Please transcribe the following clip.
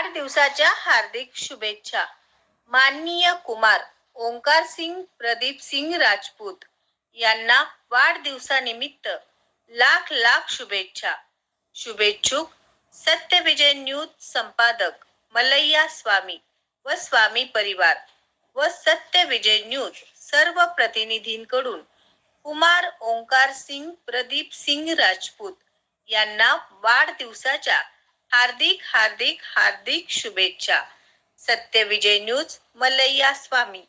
वाढदिवसाच्या हार्दिक शुभेच्छा. माननीय कुमार ओंकार सिंग प्रदीप सिंग राजपूत यांना वाढदिवसानिमित्त लाख लाख शुभेच्छा. शुभेच्छुक सत्यविजय न्यूज संपादक मलैया स्वामी व स्वामी परिवार व सत्यविजय न्यूज सर्व प्रतिनिधींकडून कुमार ओंकार सिंग प्रदीप सिंग राजपूत यांना वाढदिवसाच्या हार्दिक हार्दिक हार्दिक शुभेच्छा. Satyavijay news Malaiya Swami.